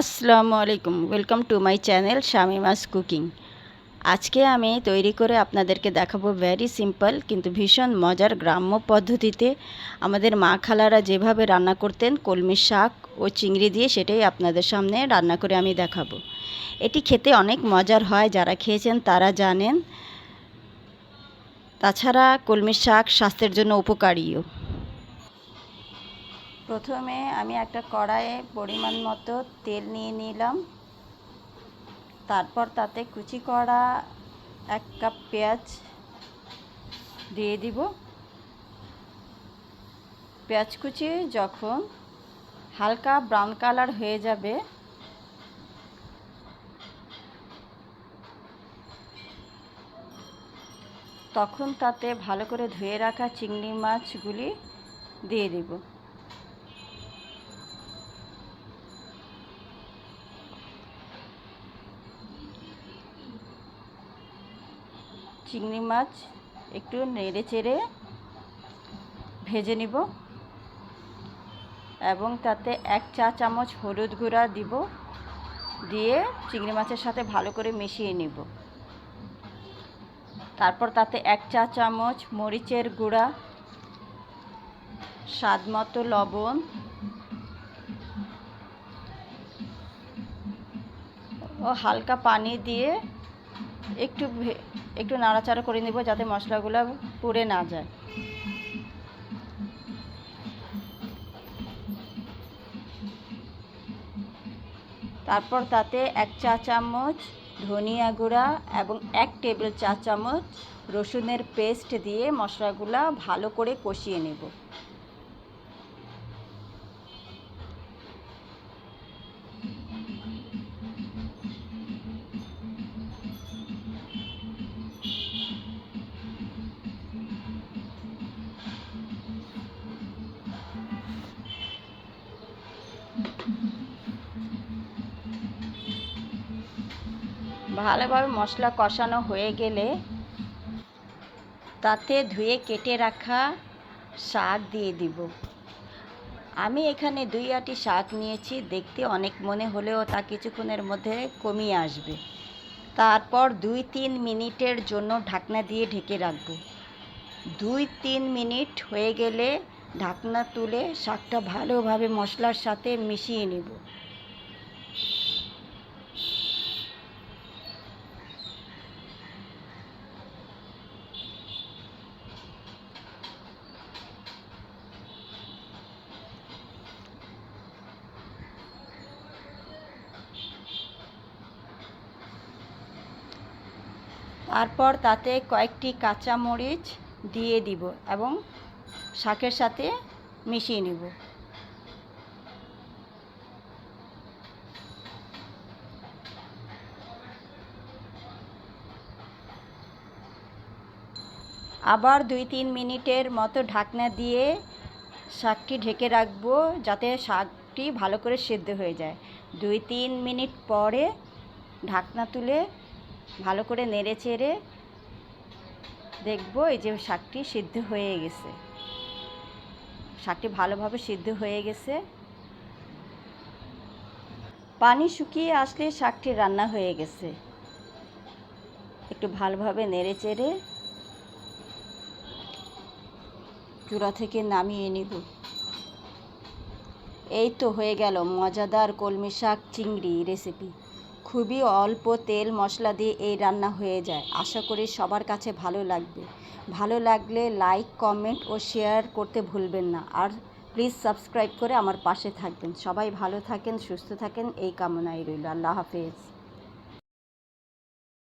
আসসালামু আলাইকুম welcome to my channel Shamima's cooking আজকে আমি তৈরি করে আপনাদেরকে দেখাবো ভেরি সিম্পল কিন্তু ভীষণ মজার গ্রাম্য পদ্ধতিতে আমাদের মা খালারা যেভাবে রান্না করতেন, কলমি শাক ও চিংড়ি দিয়ে সেটাই আপনাদের সামনে রান্না করে আমি দেখাবো। এটি খেতে অনেক মজার হয়, যারা খেয়েছেন তারা জানেন। তাছাড়া কলমি শাক স্বাস্থ্যের জন্য উপকারীও। প্রথমে আমি একটা কড়াইয়ে পরিমাণ মতো তেল নিয়ে নিলাম। তারপর তাতে কুচি করা এক কাপ পেঁয়াজ দিয়ে দিব। পেঁয়াজ কুচি যখন হালকা ব্রাউন কালার হয়ে যাবে, তখন তাতে ভালো করে ধুয়ে রাখা চিংড়ি মাছগুলি দিয়ে দিব। চিংড়ি মাছ একটু নেড়ে চেড়ে ভেজে নিব এবং তাতে এক চা চামচ হলুদ গুঁড়া দিব দিয়ে চিংড়ি মাছের সাথে ভালো করে মিশিয়ে নিব। তারপর তাতে এক চা চামচ মরিচের গুঁড়া, স্বাদ মতো লবণ, ও হালকা পানি দিয়ে একটু একটু নাড়াচাড়া করে নেব যাতে মশলাগুলো পুড়ে না যায়। তারপর তাতে এক চা চামচ ধনিয়া গুঁড়া এবং এক টেবিল চা চামচ রসুনের পেস্ট দিয়ে মশলাগুলো ভালো করে কষিয়ে নেব। ভালোভাবে মশলা কষানো হয়ে গেলে তাতে ধুয়ে কেটে রাখা শাক দিয়ে দিব। আমি এখানে দুই আটি শাক নিয়েছি, দেখতে অনেক মনে হলেও তা কিছুক্ষণের মধ্যে কমিয়ে আসবে। তারপর দুই তিন মিনিটের জন্য ঢাকনা দিয়ে ঢেকে রাখব। দুই তিন মিনিট হয়ে গেলে ঢাকনা তুলে শাকটা ভালোভাবে মশলার সাথে মিশিয়ে নেব। তারপর তাতে কয়েকটি কাঁচা মরিচ দিয়ে দিব এবং শাকের সাথে মিশিয়ে নেব। আবার দুই তিন মিনিটের মতো ঢাকনা দিয়ে শাকটি ঢেকে রাখব যাতে শাকটি ভালো করে সেদ্ধ হয়ে যায়। দুই তিন মিনিট পরে ঢাকনা তুলে ভালো করে নেড়ে চেড়ে দেখব এই যে শাকটি সিদ্ধ হয়ে গেছে। শাকটি ভালোভাবে সিদ্ধ হয়ে গেছে। পানি শুকিয়ে আসলে শাকটি রান্না হয়ে গেছে। একটু ভালোভাবে নেড়ে চেড়ে চূড়া থেকে নামিয়ে নিব। এই তো হয়ে গেল মজাদার কলমি শাক চিংড়ি রেসিপি। খুবই অল্প তেল মশলা দিয়ে এই রান্না হয়ে যায়। আশা করি সবার কাছে ভালো লাগবে। ভালো লাগলে লাইক, কমেন্ট ও শেয়ার করতে ভুলবেন না। আর প্লিজ সাবস্ক্রাইব করে আমার পাশে থাকবেন। সবাই ভালো থাকেন, সুস্থ থাকেন। এই কামনাই রইল। আল্লাহ হাফেজ।